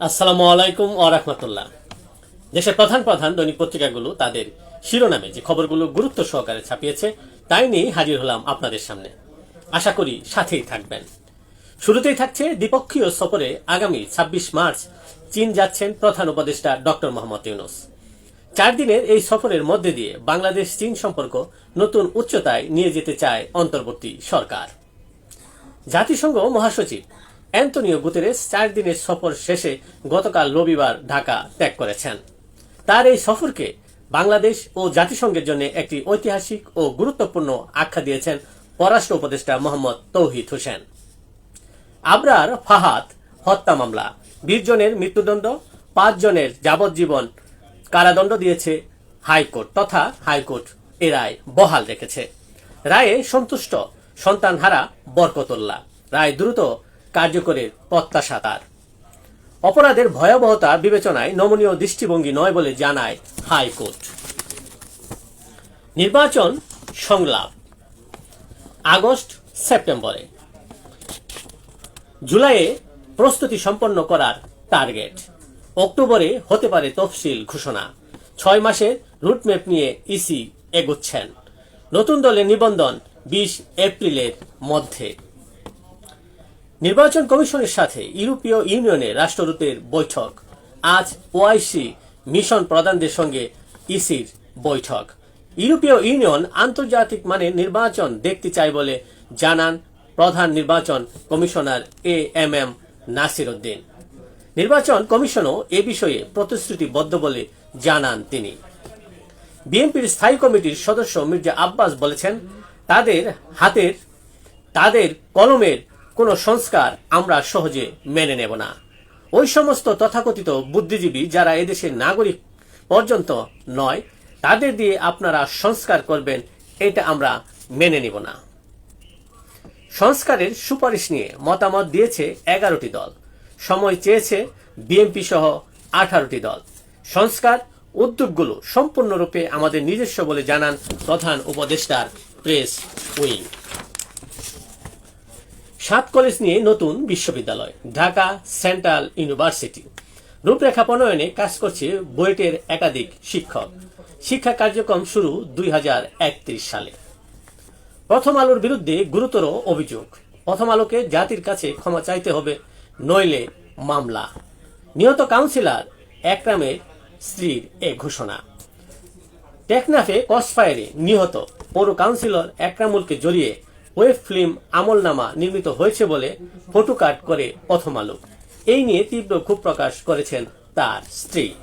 আসসালামু আলাইকুম রাহমাতুল্লাহ। দেশের প্রধান প্রধান দৈনিক পত্রিকাগুলো তাদের শিরোনামে যে খবরগুলো গুরুত্ব সহকারে ছাপিয়েছে, তাই নিয়ে হাজির হলাম আপনাদের সামনে। আশা করি সাথেই থাকবেন। শুরুতেই থাকছে দ্বিপক্ষীয় সফরে আগামী ২৬ মার্চ চীন যাচ্ছেন প্রধান উপদেষ্টা ডক্টর মোহাম্মদ ইউনুস। চার দিনের এই সফরের মধ্যে দিয়ে বাংলাদেশ চীন সম্পর্ক নতুন উচ্চতায় নিয়ে যেতে চায় অন্তর্বর্তী সরকার। জাতিসংঘ মহাসচিব অ্যান্টনিও গুতেরেস চার দিনের সফর শেষে গতকাল রবিবার ঢাকা ত্যাগ করেছেন। তার এই সফরকে বাংলাদেশ ও জাতিসংঘের জন্য একটি ঐতিহাসিক ও গুরুত্বপূর্ণ আখ্যা দিয়েছেন পররাষ্ট্র উপদেষ্টা মোহাম্মদ তৌহিদ হোসেন। আবরার ফাহাদ হত্যা মামলা, বিশ জনের মৃত্যুদণ্ড, পাঁচ জনের যাবজ্জীবন কারাদণ্ড দিয়েছে হাইকোর্ট তথা হাইকোর্ট এ রায় বহাল রেখেছে। রায়ে সন্তুষ্ট সন্তানহারা বরকতুল্লাহ। রায় দ্রুত কার্যকরের প্রত্যাশা তার। অপরাধের ভয়াবহতা বিবেচনায় নমনীয় দৃষ্টিভঙ্গি নয় বলে জানায় হাইকোর্ট। নির্বাচন সংলাপ। আগস্ট, সেপ্টেম্বরে। জুলাইয়ে প্রস্তুতি সম্পন্ন করার টার্গেট। অক্টোবরে হতে পারে তফসিল ঘোষণা। ছয় মাসের রুটম্যাপ নিয়ে ইসি এগোচ্ছেন। নতুন দলের নিবন্ধন বিশ এপ্রিলের মধ্যে। নির্বাচন কমিশনের সাথে ইউরোপীয় ইউনিয়নের রাষ্ট্রদূতের বৈঠক। আজ ওআইসি মিশন প্রধানদের সঙ্গে ইসির বৈঠক। ইউরোপীয় ইউনিয়ন আন্তর্জাতিক মানের নির্বাচন দেখতে চায় বলে জানান প্রধান নির্বাচন commissioner A M M Nasir Uddin নির্বাচন কমিশনও এ বিষয়ে প্রতিশ্রুতিবদ্ধ বলে জানান তিনি। বিএনপির স্থায়ী কমিটির সদস্য মির্জা আব্বাস বলেছেন, তাদের হাতের, তাদের কলমের কোনো সংস্কার আমরা সহজে মেনে নেব না। ওই সমস্ত তথাকথিত বুদ্ধিজীবী যারা এদেশের নাগরিক পর্যন্ত নয়, তাদের দিয়ে আপনারা সংস্কার করবেন, এটা আমরা মেনে নিব না। সংস্কারের সুপারিশ নিয়ে মতামত দিয়েছে এগারোটি দল। সময় চেয়েছে বিএনপি সহ আঠারোটি দল। সংস্কার উদ্যোগগুলো সম্পূর্ণরূপে আমাদের নিজস্ব বলে জানান প্রধান উপদেষ্টার প্রেস উইং। সাত কলেজ নিয়ে নতুন বিশ্ববিদ্যালয়, ঢাকা সেন্ট্রাল ইউনিভার্সিটি। রূপরেখা প্রণয়নে কাজ করছে বুয়েটের একাধিক শিক্ষক। শিক্ষা কার্যক্রম শুরু দুই হাজার একত্রিশ সালে। প্রথম আলোর বিরুদ্ধে গুরুতর অভিযোগ। প্রথম আলোকে জাতির কাছে ক্ষমা চাইতে হবে, নইলে মামলা। নিহত কাউন্সিলর একরামের স্ত্রীর এ ঘোষণা। টেকনাফে কসফায়ারে নিহত পৌর কাউন্সিলর একরামুলকে জড়িয়ে ওয়েব ফিল্ম আমলনামা নির্মিত হয়েছে বলে ফটো ফটোকাট করে প্রথম আলো। এই নিয়ে তীব্র ক্ষোভ প্রকাশ করেছেন তার স্ত্রী।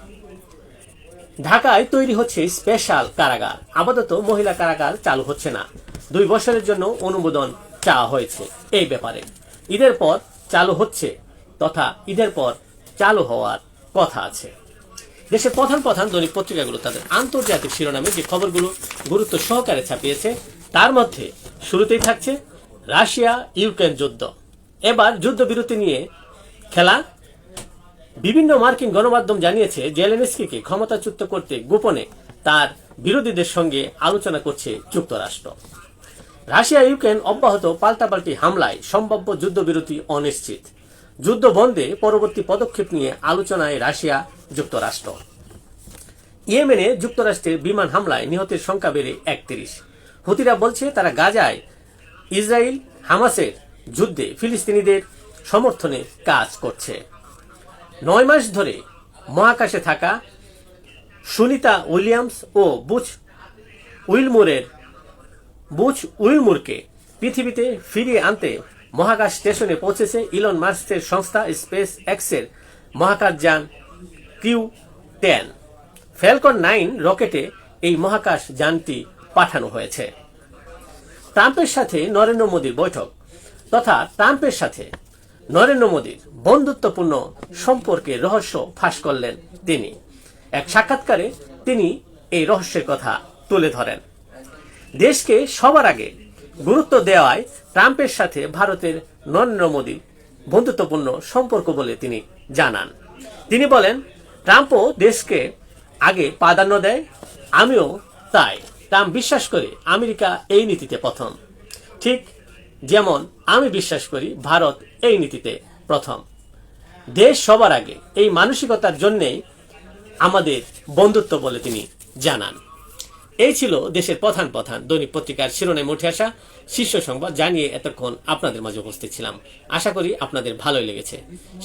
ঢাকায় তৈরি হচ্ছে স্পেশাল কারাগার। আপাতত মহিলা কারাগার চালু হচ্ছে না। দুই বছরের জন্য অনুমোদন চাওয়া হয়েছে এই ব্যাপারে। ঈদের পর চালু হচ্ছে তথা ঈদের পর চালু হওয়ার কথা আছে। দেশের প্রধান প্রধান দৈনিক পত্রিকাগুলো তাদের আন্তর্জাতিক শিরোনামে যে খবরগুলো গুরুত্ব সহকারে ছাপিয়েছে, তার মধ্যে শুরুতেই থাকছে রাশিয়া, ইউক্রেন যুদ্ধ। এবার যুদ্ধবিরতি নিয়ে খেলা। বিভিন্ন মার্কিন গণমাধ্যম জানিয়েছে, জেলেনস্কিকে ক্ষমতাচ্যুত করতে গোপনে তার বিরোধীদের সঙ্গে আলোচনা করছে যুক্তরাষ্ট্র। রাশিয়া, ইউক্রেন অব্যাহত পাল্টাপাল্টি হামলায় সম্ভাব্য যুদ্ধবিরতি অনিশ্চিত। যুদ্ধ বন্ধে পরবর্তী পদক্ষেপ নিয়ে আলোচনায় রাশিয়া, যুক্তরাষ্ট্র। ইয়েমেনে যুক্তরাষ্ট্রের বিমান হামলায় নিহতের সংখ্যা বেড়ে একত্রিশ। হুতিরা বলছে তারা গাজায় ইসরায়েল, হামাসের যুদ্ধে ফিলিস্তিনিদের সমর্থনে কাজ করছে। নয় মাস ধরে মহাকাশে থাকা সুনিতা উইলিয়ামস ও বুচ উইলমুরের, বুচ উইলমুরকে পৃথিবীতে ফিরিয়ে আনতে মহাকাশ স্টেশনে পৌঁছেছে ইলন মাস্কের সংস্থা স্পেস এক্সের মহাকাশযান কিউ টেন। ফ্যালকন নাইন রকেটে এই মহাকাশ যানটি পাঠানো হয়েছে। ট্রাম্পের সাথে নরেন্দ্র মোদীর বৈঠক তথা ট্রাম্পের সাথে নরেন্দ্র মোদীর বন্ধুত্বপূর্ণ সম্পর্কে রহস্য ফাঁস করলেন তিনি। এক সাক্ষাৎকারে তিনি এই রহস্যের কথা তুলে ধরেন। দেশকে সবার আগে গুরুত্ব দেওয়ায় ট্রাম্পের সাথে ভারতের নরেন্দ্র মোদী বন্ধুত্বপূর্ণ সম্পর্ক বলে তিনি জানান। তিনি বলেন, ট্রাম্পও দেশকে আগে প্রাধান্য দেয়, আমিও তাই। ট্রাম্প বিশ্বাস করে আমেরিকা এই নীতিতে প্রথম। ঠিক যেমন আমি বিশ্বাস করি ভারত এই নীতিতে প্রথম। দেশ সবার আগে এই মানসিকতার জন্যেই আমাদের বন্ধুত্ব বলে তিনি জানান। এই ছিল দেশের প্রধান প্রধান দৈনিক পত্রিকার শিরোনামে উঠে আসা শীর্ষ সংবাদ জানিয়ে এতক্ষণ আপনাদের মাঝে উপস্থিত ছিলাম। আশা করি আপনাদের ভালোই লেগেছে।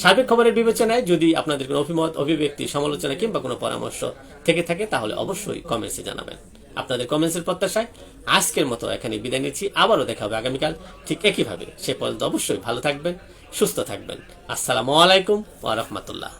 সার্বিক খবরের বিবেচনায় যদি আপনাদের কোনো অভিমত, অভিব্যক্তি, সমালোচনা কিংবা কোনো পরামর্শ থেকে থাকে, তাহলে অবশ্যই কমেন্টসে জানাবেন। আপনাদের কমেন্টসের প্রত্যাশায় আজকের মতো এখানে বিদায় নিচ্ছি। আবারও দেখা হবে আগামীকাল ঠিক একইভাবে। সে পর্যন্ত অবশ্যই ভালো থাকবেন, সুস্থ থাকবেন। আসসালামু আলাইকুম ওয়া রাহমাতুল্লাহ।